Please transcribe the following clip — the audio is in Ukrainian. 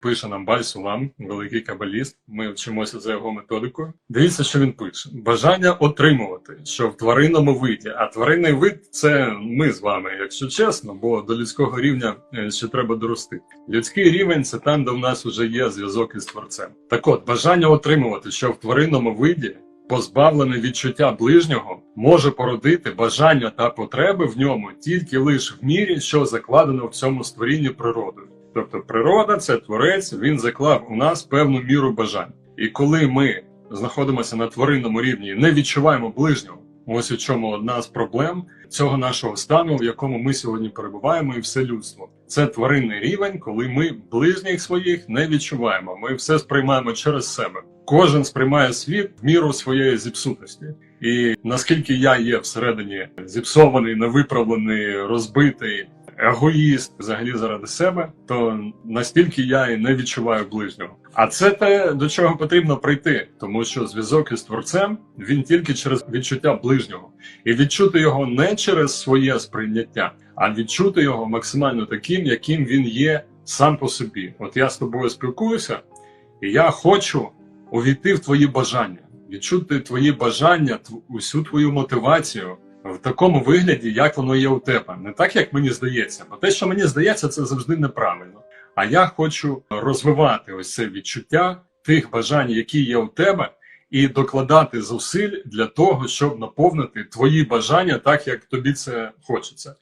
пише нам Баль Сулам, великий кабаліст. Ми вчимося за його методикою. Дивіться, що він пише: бажання отримувати, що в тваринному виді. А тваринний вид це ми з вами, якщо чесно, бо до людського рівня е, ще треба дорости. Людський рівень це там, де в нас вже є зв'язок із творцем. Так от, бажання отримувати, що в тваринному виді. Позбавлене відчуття ближнього може породити бажання та потреби в ньому тільки лише в мірі, що закладено в цьому створінні природою. Тобто природа це творець, він заклав у нас певну міру бажань. І коли ми знаходимося на тваринному рівні не відчуваємо ближнього, ось у чому одна з проблем цього нашого стану, в якому ми сьогодні перебуваємо, і все людство. Це тваринний рівень, коли ми ближніх своїх не відчуваємо. Ми все сприймаємо через себе. Кожен сприймає світ в міру своєї зіпсутості. І наскільки я є всередині зіпсований, невиправлений, розбитий, егоїст взагалі заради себе, то настільки я і не відчуваю ближнього. А це те, до чого потрібно прийти, тому що зв'язок із творцем він тільки через відчуття ближнього, і відчути його не через своє сприйняття, а відчути його максимально таким, яким він є сам по собі. От я з тобою спілкуюся, і я хочу увійти в твої бажання, відчути твої бажання, усю твою мотивацію в такому вигляді, як воно є у тебе. Не так, як мені здається, бо те, що мені здається, це завжди неправильно. А я хочу розвивати ось це відчуття тих бажань, які є у тебе, і докладати зусиль для того, щоб наповнити твої бажання так, як тобі це хочеться.